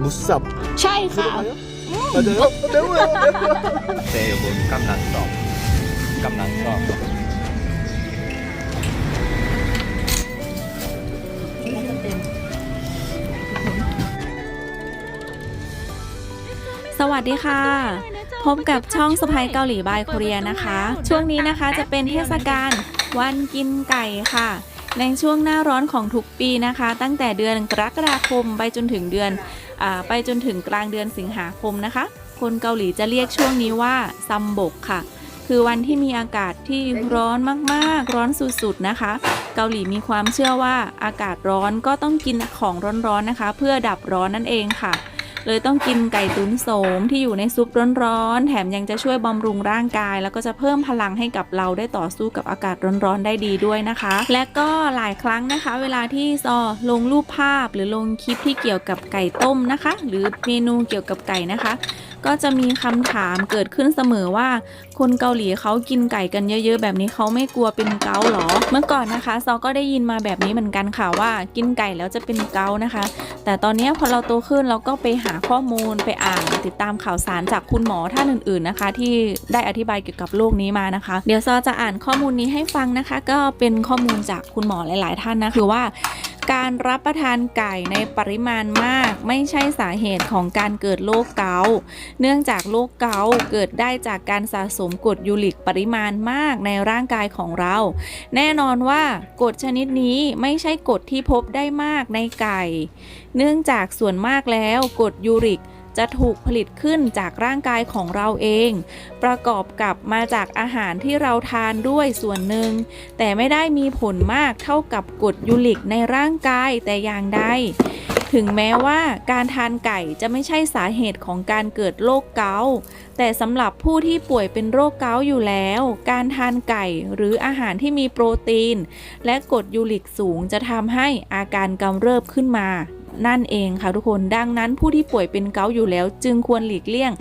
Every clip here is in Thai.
มุสับใช่ค่ะเดี๋ยวเดี๋ยวเซบุนกำลังสอบกำลังสอบสวัสดีค่ะ พบกับช่องสปายเกาหลีบายโคเรียนะคะ ช่วงนี้นะคะจะเป็นเทศกาลวันกินไก่ค่ะ ในช่วงหน้าร้อนของทุกปีนะคะ ตั้งแต่เดือนกรกฎาคมไปจนถึงเดือนอไปจนถึงกลางเดือนสิงหาคมนะคะ คนเกาหลีจะเรียกช่วงนี้ว่าซัมบกค่ะ คือวันที่มีอากาศที่ร้อนมากๆ ร้อนสุดๆนะคะ เกาหลีมีความเชื่อว่าอากาศร้อนก็ต้องกินของร้อนๆนะคะ เพื่อดับร้อนนั่นเองค่ะ เลยต้องกินไก่ตุ๋นโสมที่อยู่ในซุปร้อนๆ แถมยังจะช่วยบำรุงร่างกาย แล้วก็จะเพิ่มพลังให้กับเราได้ต่อสู้กับอากาศร้อนๆ ได้ดีด้วยนะคะ และก็หลายครั้งนะคะ เวลาที่ซอลงรูปภาพหรือลงคลิปที่เกี่ยวกับไก่ต้มนะคะ หรือเมนูเกี่ยวกับไก่นะคะ ก็จะมีคำถามเกิดขึ้นเสมอว่า คนเกาหลีเขากินไก่กันเยอะๆ แบบนี้เขาไม่กลัวเป็นเกาหรอ เมื่อก่อนนะคะซอก็ได้ยินมาแบบนี้เหมือนกันค่ะว่า กินไก่แล้วจะเป็นเกานะคะ แต่ตอนนี้พอเราโตขึ้นเราก็ไปหาข้อมูลไปอ่านติดตามข่าวสารจากคุณหมอท่านอื่น ๆนะคะ ที่ได้อธิบายเกี่ยวกับโรคนี้มานะคะ เดี๋ยวซอจะอ่านข้อมูลนี้ให้ฟังนะคะ ก็เป็นข้อมูลจากคุณหมอหลาย ๆ ท่านนะคือว่า การรับประทานไก่ในปริมาณมากไม่ใช่สาเหตุของการเกิดโรคเกาต์เนื่องจากโรคเกาต์เกิดได้จากการสะสมกรดยูริกปริมาณมากในร่างกายของเรา แน่นอนว่ากรดชนิดนี้ไม่ใช่กรดที่พบได้มากในไก่ เนื่องจากส่วนมากแล้วกรดยูริก จะถูกผลิตขึ้นจากร่างกายของเราเอง ประกอบกับมาจากอาหารที่เราทานด้วยส่วนหนึ่ง แต่ไม่ได้มีผลมากเท่ากับกรดยูริกในร่างกายแต่อย่างใดถึงแม้ว่าการทานไก่จะไม่ใช่สาเหตุของการเกิดโรคเกาต์แต่สำหรับผู้ที่ป่วยเป็นโรคเกาต์อยู่แล้ว การทานไก่หรืออาหารที่มีโปรตีน และกรดยูริกสูงจะทำให้อาการกำเริบขึ้นมา นั่นเองค่ะทุกคนดังนั้นผู้ที่ป่วยเป็นเกาต์อยู่แล้ว จึงควรหลีกเลี่ยง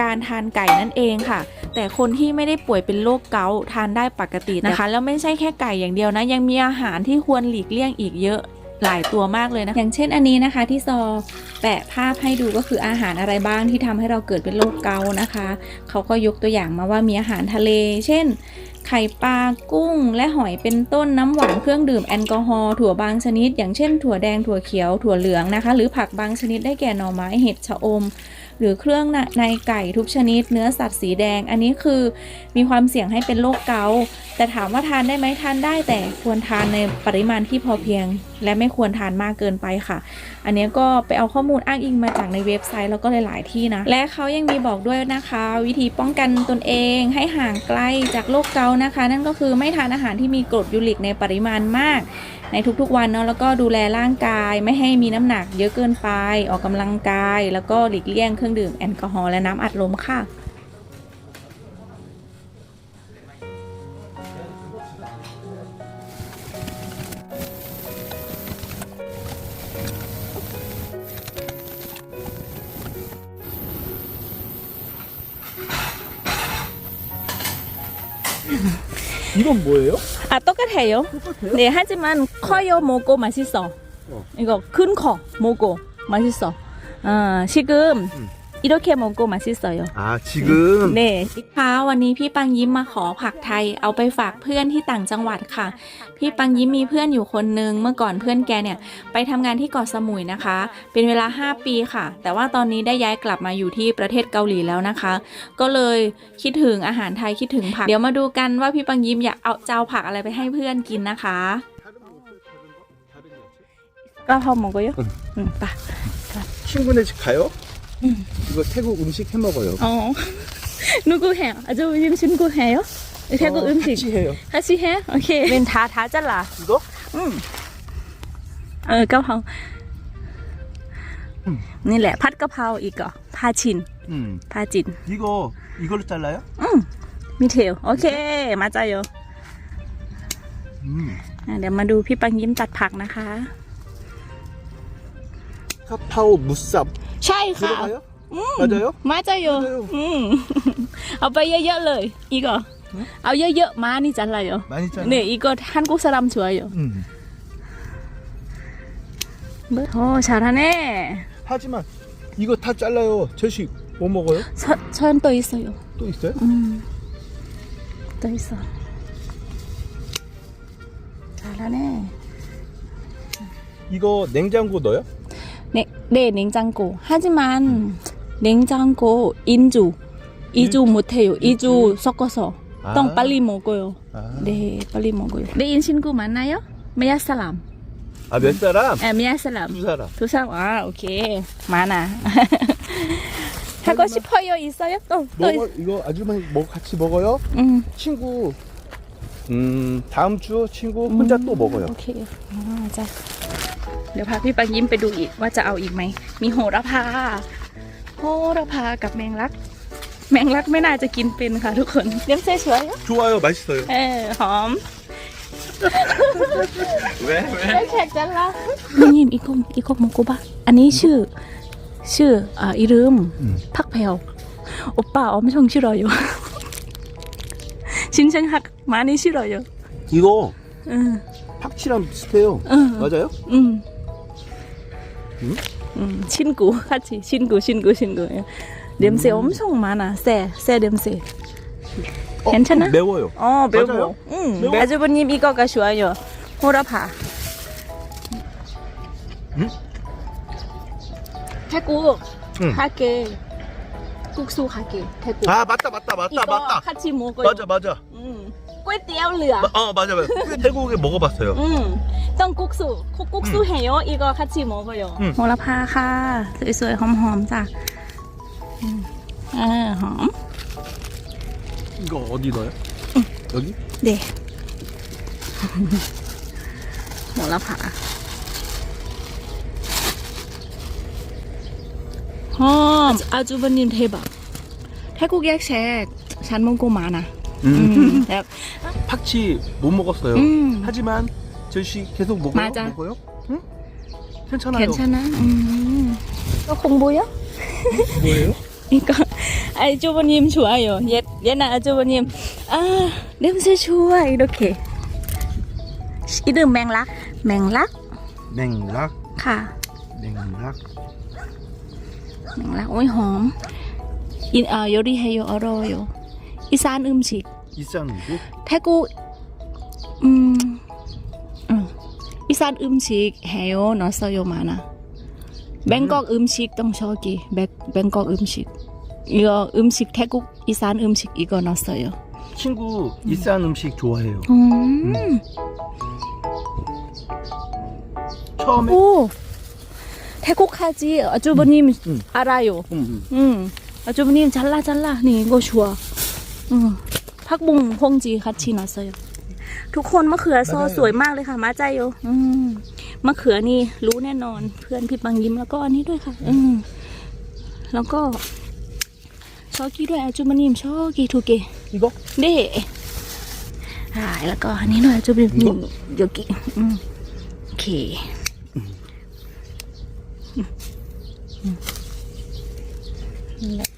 การทานไก่นั่นเองค่ะ แต่คนที่ไม่ได้ป่วยเป็นโรคเกาต์ทานได้ปกตินะคะ แล้วไม่ใช่แค่ไก่อย่างเดียวนะ ยังมีอาหารที่ควรหลีกเลี่ยงอีกเยอะ หลายตัวมากเลยนะอย่างเช่นอันนี้นะคะ ที่ซอแปะภาพให้ดูก็คืออาหารอะไรบ้างที่ทำให้เราเกิดเป็นโรคเกาต์นะคะ เขาก็ยกตัวอย่างมาว่ามีอาหารทะเล เช่น ไข่ปลากุ้ง และหอยเป็นต้นน้ำหวานเครื่องดื่มแอลกอฮอล์ถั่วบางชนิด อย่างเช่น ถั่วแดงถั่วเขียวถั่วเหลืองนะคะ หรือผักบางชนิดได้แก่หน่อไม้เห็ดชะอมหรือเครื่องในไก่ทุกชนิด เนื้อสัตว์สีแดง อันนี้คือมีความเสี่ยงให้เป็นโรคเกาต์แต่ถามว่าทานได้ไหมทานได้แต่ควรทานในปริมาณที่พอเพียง และไม่ควรทานมากเกินไปค่ะ อันนี้ก็ไปเอาข้อมูลอ้างอิงมาจากในเว็บไซต์แล้วก็หลาย ๆ ที่นะ และเขายังมีบอกด้วยนะคะ วิธีป้องกันตนเองให้ห่างไกลจากโรคเกาต์นะคะ นั่นก็คือไม่ทานอาหารที่มีกรดยูริกในปริมาณมาก ในทุกๆวันเนาะแล้วก็ดูแลร่างกายไม่ให้มีน้ำหนักเยอะเกินไป ออกกำลังกาย แล้วก็หลีกเลี่ยงเครื่องดื่มแอลกอฮอล์และน้ำอัดลมค่ะ 건 뭐예요? 아 똑같아요. 네 하지만 커요 먹고 맛있어. 어. 이거 큰 거 먹고 맛있어. 아 지금 음. 이렇게 먹고 맛있어요. 아 지금 เน่ค่ะวันนี้พี่ปังยิ้มมาขอผักไทยเอาไปฝากเพื่อนที่ต่างจังหวัดค่ะ พี่ปังยิ้มมีเพื่อนอยู่คนนึงเมื่อก่อนเพื่อนแกเนี่ยไปทำงานที่เกาะสมุยนะคะ เป็นเวลา 5 ปีค่ะ แต่ว่าตอนนี้ได้ย้ายกลับมาอยู่ที่ประเทศเกาหลีแล้วนะคะ ก็เลยคิดถึงอาหารไทยคิดถึงผัก เดี๋ยวมาดูกันว่าพี่ปังยิ้มอยากเอาจะเอาผักอะไรไปให้เพื่อนกินนะคะ 다른 뭐 다른 거? 다른 야채? ก็พอหมกก็เยอะ อืม อืมไป 친구네 집 가요? 이거 태국 음식 해 먹어요. อ๋อ 누구 해요? 아주 임 친구 해요? 태국 어, 음식 같이 해요. 같이 해? 오케이. 웬 다, 다 잘라. 이거? 응. 어, กะเพรา อืม นี่แหละ พัดกะเพราอีกอ่ะพาชิน 음. พาจิน 이거 이걸로 잘라요? มีเทลโอเค มาจ้าโย 음. อ่ะเดี๋ยวมาดูพี่ปังยิ้มตัดผักนะคะ 카카오 무쌉 ใช่ค่ะ 들어가요? 맞아요? มาจ้าโย 맞아요. อืม เอาไปเยอะๆเลย อีกอ่ะเอาเยอะๆ มานี่จันไรโย 많이 잘라. เนี่ยอีกก็ฮันกุสลัมช่วยโย 음. โอ้ชาทาเน่ 한 하지만 이거 다 잘라요. 제시 뭐 먹어요? 천, 천또 있어요. 또 있어요? 음, 또 있어. 잘하네. 이거 냉장고 넣어요? 네, 네 냉장고. 하지만 냉장고 인주 이주 못해요. 이주 섞어서 아. 똥 빨리 먹어요. 아. 네, 빨리 먹어요. 내인 친구 만나요? 몇 사람? 아 몇 사람? 아, 몇 아, 사람? 두 사람. 두 사람. 아, 오케이. 많아. 하고 싶어요? 있어요? 또, 또 먹어, 이거 아주머니 뭐 같이 먹어요? 음, 친구 음 다음 주 친구 혼자 음, 또 먹어요. 오케이. 아, 자. เดี๋ยวพาพี่ปังยิ้มไปดูอีกว่าจะเอาอีกไหม มีโหระพา โหระพากับแมงลัก แมงลักไม่น่าจะกินเป็นค่ะทุกคนเลี้ยงเฉย 좋아요, 맛있어요. ๆเออหอม 왜? 왜? ไม่แขกจังละปังยิ้มอีกคนอีกคนมงกุบะอันนี้ชื่อ ชื่ออ่าอีลืม อืม พักแพลวโอป้าอ๋อไม่ชงชื่อรออยู่ ชินเชงหักมานี่ชื่อรออยู่ 이거 เออ 팍치랑 비슷해요. 응. 맞아요? 음. 응? 음, 친구 같이 친구 친구 친구. 냄새 엄청 많아. 쎄, 쎄 냄새. 어, 괜찮아? 좀 매워요. 어, 매워. 맞아요? 응. 매워? 아주버님 이거가 좋아요. 호라파. 응? 태국 응. 할게. 국수 할게. 태국. 아 맞다 맞다 맞다 이거 맞다. 같이 먹어요. 맞아 맞아. 응. ก๋วยเตี๋ยวเหลือ 마- 어 맞아 맞아. 태국에 먹어봤어요. 음, 떡국수, 콩국수 해요. 이거 같이 먹어요. 응. โหระพาค่ะสวยๆหอมๆจ้ะอืมเออหอม 이거 어디 넣어요? 여기? เด็โหระพาหอมอาจูบันนิมเทบะแท้กูแยกแชกฉันมงกูมานะ 음. 팍치 못 먹었어요. 음. 하지만 저씨 계속 먹어요. 맞아. 먹어요? 응? 괜찮아요. 괜찮아. 음. 이거 공부요? 뭐예요? 이거 그러니까 아주버님 좋아요. 옛 옛날 아주버님 아 냄새 좋아 이렇게 이름 맹락 맹락 냉락, 가 냉락. 맹락 오이 홈. 이, 아 요리해요 어려워요. 이산 음식. 이산 음식? 태국 음, 어, 이산 음식 해요. 넣어요 많아. 맹곡 음. 식동 저기 맹곡 음식. 이거 음식 태국 이산 음식 이거 넣어요. 친구 이산 음. 식 좋아해요. 음. 음. 처음에 오. 태국 하지 아주버님 음. 음. 알아요. 음. 음. 아주버님 잘라 잘라 네 이거 좋아. พักบุงพงจีคัดชินอเซยทุกคนมะเขือซอสวยมากเลยค่ะมาใจโยมะเขือนี่รู้แน่นอน เพื่อนพี่ปังยิ้มแล้วก็อันนี้ด้วยค่ะ อืแล้วก็ชอกี้ด้วยอาจูบานิมชอกี้ทูเกเด้หายแล้วก็อันนี้ด้วยจูบานิมโยกิโอเคนี่แหละ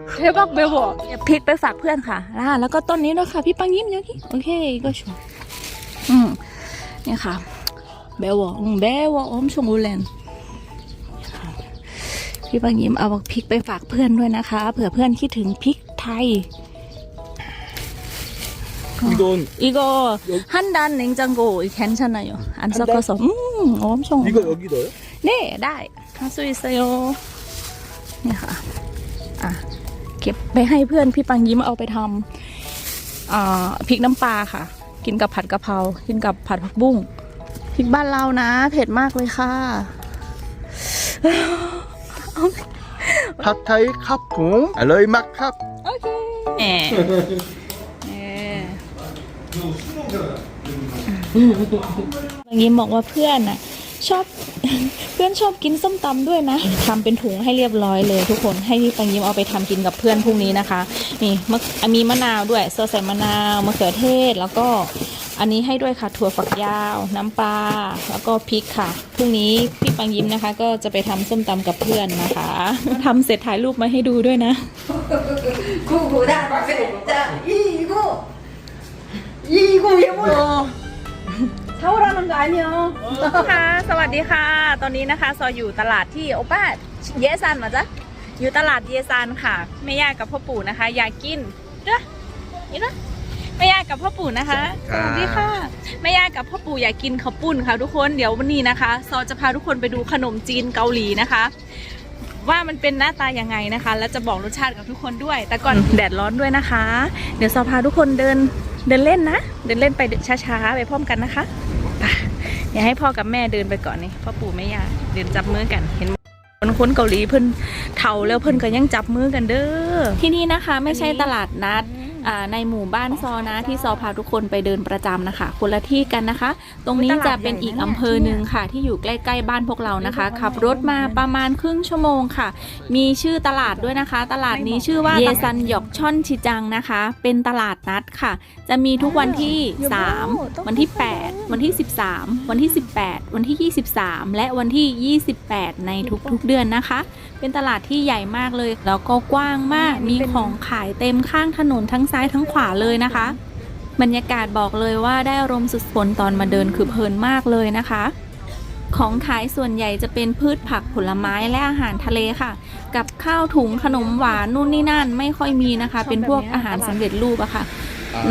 대박 매워 พริกไปฝากเพื่อนค่ะอ่าแล้วก็ต้นนี้ด้วยค่ะ พี่ปังยิ้มอย่างนี้โอเคก็ชัวร์อืมเนี่ยค่ะแบวอืมแบวอมชงอุเลนพี่ปังยิ้มเอาพริกไปฝากเพื่อนด้วยนะคะ เผื่อเพื่อนคิดถึงพริกไทย 이건 이거 한단 냉장고 괜찮아요. 안 섞어서. 음, 엄청. 이거 여기 넣어요? 네, 네. 할 수 있어요. นี่ค่ะ อ่ะ เก็บไปให้เพื่อนพี่ปังยิ้มเอาไปทำพริกน้ำปลาค่ะ กินกับผัดกะเพรากินกับผัดผักบุ้งพริกบ้านเรานะ เผ็ดมากเลยค่ะผัดไทยครับผมอร่อยมากครับ โอเคแหมยิ้มบอกว่าเพื่อนอะ ชอบเพื่อนชอบกินส้มตำด้วยนะ ทำเป็นถุงให้เรียบร้อยเลยทุกคนให้พี่ปังยิ้มเอาไปทำกินกับเพื่อนพรุ่งนี้นะคะ นี่มะมีมะนาวด้วยโซใส่มะนาวมะเขือเทศแล้วก็อันนี้ให้ด้วยค่ะถั่วฝักยาว น้ำปลาแล้วก็พริกค่ะพรุ่งนี้พี่ปังยิ้มนะคะ ก็จะไปทำส้มตำกับเพื่อนนะคะทำเสร็จถ่ายรูปมาให้ดูด้วยนะคู่กูได้มาเสร็จจ้ะอีกูอีกูยังไม่ 사오라는 거 아니야 ค่ะสวัสดีค่ะ ตอนนี้นะคะ ซออยู่ตลาดที่โอป้าเยซันมาจ้ะอยู่ตลาดเยซันค่ะแม่ย่ากับพ่อปู่นะคะ อยากกินเด้อนี่นะแม่ย่ากับพ่อปู่นะคะสวัสดีค่ะแม่ย่ากับพ่อปู่อยากกินข้าวปุ้นค่ะทุกคนเดี๋ยววันนี้นะคะ ซอจะพาทุกคนไปดูขนมจีนเกาหลีนะคะ ว่ามันเป็นหน้าตายังไงนะคะ แล้วจะบอกรสชาติกับทุกคนด้วย แต่ก่อนแดดร้อนด้วยนะคะ เดี๋ยวซอพาทุกคนเดิน เดินเล่นนะ เดินเล่นไปช้าๆ ไปพร้อมกันนะคะอย่าให้พ่อกับแม่เดินไปก่อนนี่พ่อปู่แม่ย่าเดินจับมือกันเห็นคนคนเกาหลีเพิ่นเท่าแล้วเพิ่นก็ยังจับมือกันเด้อที่นี่นะคะ ไม่ใช่ตลาดนัด ในหมู่บ้านซอนะที่ซอพาทุกคนไปเดินประจำนะคะ คนละที่กันนะคะ ตรงนี้จะเป็นอีกอำเภอหนึ่งค่ะ ที่อยู่ใกล้ ๆ บ้านพวกเรานะคะ ขับรถมาประมาณครึ่งชั่วโมงค่ะ มีชื่อตลาดด้วยนะคะ ตลาดนี้ชื่อว่าเยซันหยอกช่อนชิจังนะคะ เป็นตลาดนัดค่ะ จะมีทุกวันที่ 3 วันที่ 8 วันที่ 13 วันที่ 18 วันที่ 23 และวันที่ 28 ในทุกๆเดือนนะคะ เป็นตลาดที่ใหญ่มากเลยแล้วก็กว้างมากมีของขายเต็มข้างถนนทั้งซ้ายทั้งขวาเลยนะคะ บรรยากาศบอกเลยว่าได้อารมณ์สุดฝนตอนมาเดินคือเพลินมากเลยนะคะ ของขายส่วนใหญ่จะเป็นพืชผักผลไม้และอาหารทะเลค่ะ กับข้าวถุงขนมหวานนู่นนี่นั่นไม่ค่อยมีนะคะ เป็นพวกอาหารสำเร็จรูปอะค่ะ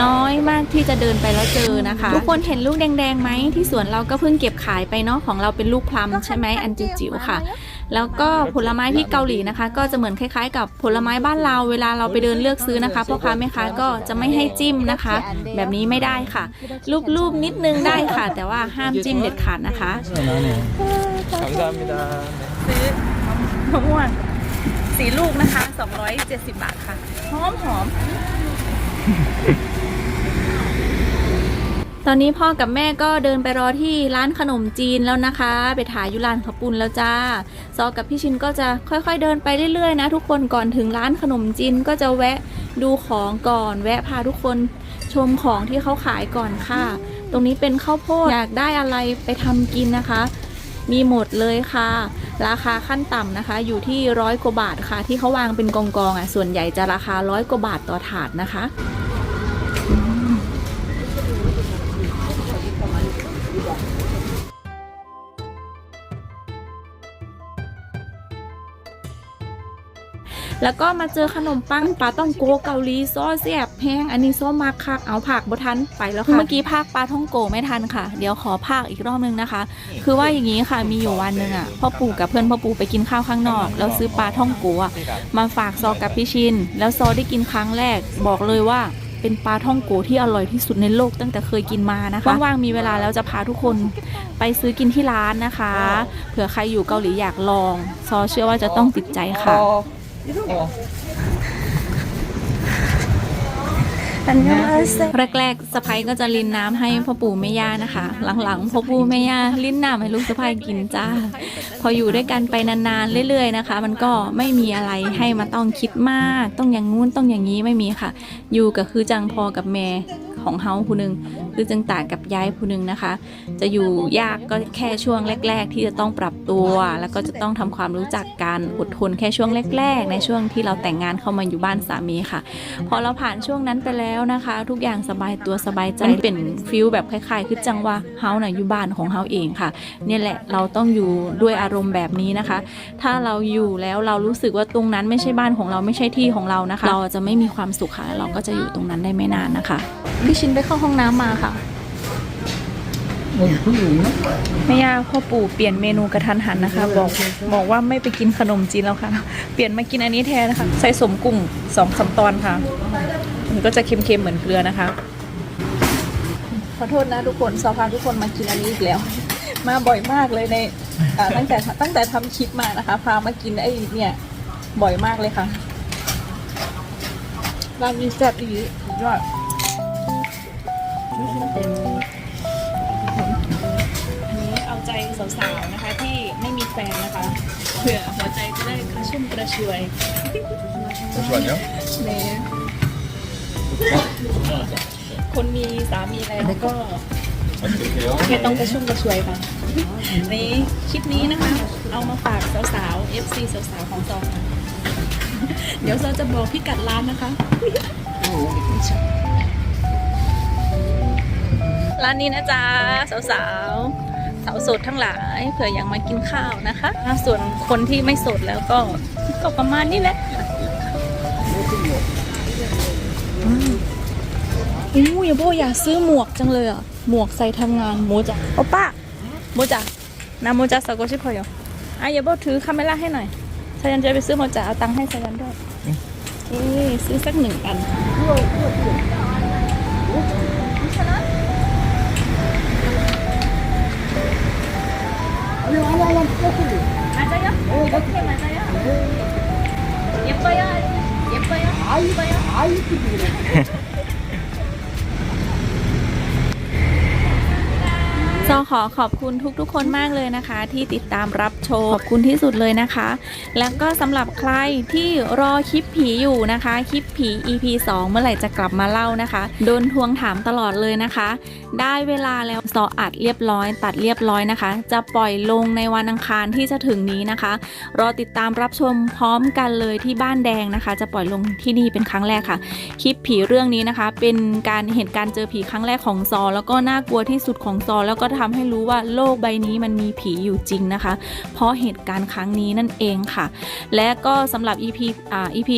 น้อยมากที่จะเดินไปแล้วเจอนะคะ ทุกคนเห็นลูกแดงๆไหมที่สวนเราก็เพิ่งเก็บขายไปเนาะของเราเป็นลูกพลัมใช่ไหมอันจิ๋วๆค่ะ แล้วก็ผลไม้ที่เกาหลีนะคะ ก็จะเหมือนคล้ายๆ กับผลไม้บ้านเราเวลาเราไปเดินเลือกซื้อนะคะพ่อค้าแม่ค้าก็จะไม่ให้จิ้มนะคะ แบบนี้ไม่ได้ค่ะ รูปๆนิดนึงได้ค่ะ แต่ว่าห้ามจิ้มเด็ดขาดนะคะ 감사합니다. ซื้อมะม่วงสีลูกนะคะ 270 บาทค่ะ หอมหอม ตอนนี้พ่อกับแม่ก็เดินไปรอที่ร้านขนมจีนแล้วนะคะ ไปถ่ายยุรานขปุนแล้วจ้า ซอกับพี่ชินก็จะค่อยๆเดินไปเรื่อยๆนะทุกคนก่อนถึงร้านขนมจีนก็จะแวะดูของก่อน แวะพาทุกคนชมของที่เขาขายก่อนค่ะ ตรงนี้เป็นข้าวโพดอยากได้อะไรไปทำกินนะคะ มีหมดเลยค่ะ ราคาขั้นต่ำนะคะ อยู่ที่ร้อยกว่าบาทค่ะ ที่เขาวางเป็นกองๆอะส่วนใหญ่จะราคาร้อยกว่าบาทต่อถาดนะคะ แล้วก็มาเจอขนมปังปลาต้องโกเกาหลีซอสแซ่บแพงอันนี้ซอมากคักเอาผักบ่ทันไปแล้วค่ะเมื่อกี้ภาคปลาท่องโกไม่ทันค่ะ เดี๋ยวขอภาคอีกรอบนึงนะคะ คือว่าอย่างนี้ค่ะมีอยู่วันหนึ่งอะพ่อปู่กับเพื่อนพ่อปู่ไปกินข้าวข้างนอก แล้วซื้อปลาท่องโกอะมาฝากซอกับพี่ชิน แล้วซอได้กินครั้งแรก บอกเลยว่าเป็นปลาท่องโกที่อร่อยที่สุดในโลกตั้งแต่เคยกินมานะคะว่างๆมีเวลาแล้วจะพาทุกคนไปซื้อกินที่ร้านนะคะ เผื่อใครอยู่เกาหลีอยากลอง ซอเชื่อว่าจะต้องติดใจค่ะ 어. แรกๆสะพ้ยก็จะลินน้ำให้พ่อปู่แม่ย่านะคะ หลังๆพ่อปู่แม่ย่าลิ้นน้ำให้ลูกสะพ้ยกินจ้า พออยู่ด้วยกันไปนานๆเรื่อย ๆนะคะ มันก็ไม่มีอะไรให้มาต้องคิดมาก ต้องอย่างงู้นต้องอย่างนี้ไม่มีค่ะ อยู่ก็คือจังพอกับแม่ ของเฮาผู้หนึงคือจังต่างกับย้ายผู้หนึงนะคะ จะอยู่ยากก็แค่ช่วงแรก ๆ ที่จะต้องปรับตัว แล้วก็จะต้องทำความรู้จักกันอดทนแค่ช่วงแรก ๆ ในช่วงที่เราแต่งงานเข้ามาอยู่บ้านสามีค่ะ พอเราผ่านช่วงนั้นไปแล้วนะคะ ทุกอย่างสบายตัวสบายใจเป็นฟิลแบบคล้ายๆคือจังว่าเฮาน่ะอยู่บ้านของเฮาเองค่ะเนี่ยแหละเราต้องอยู่ด้วยอารมณ์แบบนี้นะคะ ถ้าเราอยู่แล้วเรารู้สึกว่าตรงนั้นไม่ใช่บ้านของเราไม่ใช่ที่ของเรานะคะ เราจะไม่มีความสุขค่ะ เราก็จะอยู่ตรงนั้นได้ไม่นานนะคะ พี่ชินไปเข้าห้องน้ำมาค่ะแม่ย่าพ่อปู่เปลี่ยนเมนูกระทันหันนะคะ บอกบอกว่าไม่ไปกินขนมจีนแล้วค่ะ เปลี่ยนมากินอันนี้แทนนะคะ ใส่สมกุ้งสองสามตอนค่ะ มันก็จะเค็มๆเหมือนเกลือนะคะ ขอโทษนะทุกคนซอพาทุกคนมากินอันนี้อีกแล้ว มาบ่อยมากเลยในอ่าตั้งแต่ตั้งแต่ทำคลิปมานะคะ พามากินไอ้เนี่ยบ่อยมากเลยค่ะร้านนี้แซ่บดีสุดยอดอั นี้เอาใจสาวๆนะคะที่ไม่มีแฟนนะคะเผื่อหัวใจจะได้กระชุ่มกระชวย Proszę Ania. แหมคนมีสามีแล้วก็ ไม่ต้องกระชุ่มกระชวยค่ะนี่คลิปนี้นะคะ เอามาฝากสาวๆ FC สาวๆของซองเดี๋ยวเราจะบอกพี่กัดร้านนะคะ ร้านนี้นะจ๊ะสาวๆสาวโสดทั้งหลายเผื่ออยากมากินข้าวนะคะ ส่วนคนที่ไม่โสดแล้วก็ก็ประมาณนี้แหละอู้ยาโบอยากซื้อหมวกจังเลยอะหมวกใส่ทำงานโมจ่ะโอป้าโมจ่ะนาโมจ่ะสกุชิพอยอะยาโบถือคาเมล่าให้หน่อยสายันจะไปซื้อโมจ่ะเอาตังค์ให้สายันด้วยเอ๊ะซื้อสักหนึ่งอัน 아니 아니 똑같이. 맞아요? 맞아요? 예뻐요? 예뻐요? 아 이뻐요? 아 이쁘지 그래. ซอขอขอบคุณทุกๆ คนมากเลยนะคะ ที่ติดตามรับชมขอบคุณที่สุดเลยนะคะ แล้วก็สำหรับใครที่รอคลิปผีอยู่นะคะ คลิปผี EP 2 เมื่อไหร่จะกลับมาเล่านะคะโดนทวงถามตลอดเลยนะคะ ได้เวลาแล้วซออัดเรียบร้อย ตัดเรียบร้อยนะคะ จะปล่อยลงในวันอังคารที่จะถึงนี้นะคะ รอติดตามรับชมพร้อมกันเลยที่บ้านแดงนะคะ จะปล่อยลงที่นี่เป็นครั้งแรกค่ะ คลิปผีเรื่องนี้นะคะ เป็นการเหตุการณ์เจอผีครั้งแรกของซอ แล้วก็น่ากลัวที่สุดของซอแล้วก็ททำให้รู้ว่าโลกใบนี้มันมีผีอยู่จริงนะคะ เพราะเหตุการณ์ครั้งนี้นั่นเองค่ะ และก็สำหรับ EP อ่า EP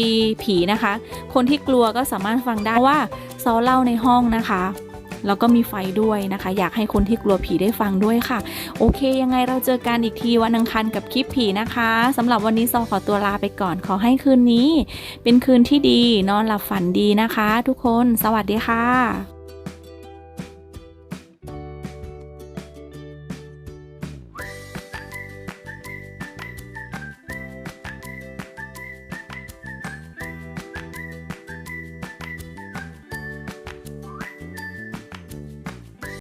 ผีนะคะ คนที่กลัวก็สามารถฟังได้ว่าซอเล่าในห้องนะคะแล้วก็มีไฟด้วยนะคะ อยากให้คนที่กลัวผีได้ฟังด้วยค่ะ โอเค ยังไงเราเจอกันอีกทีวันอังคารกับคลิปผีนะคะสำหรับวันนี้ซอขอตัวลาไปก่อนขอให้คืนนี้ เป็นคืนที่ดี นอนหลับฝันดีนะคะ ทุกคน สวัสดีค่ะ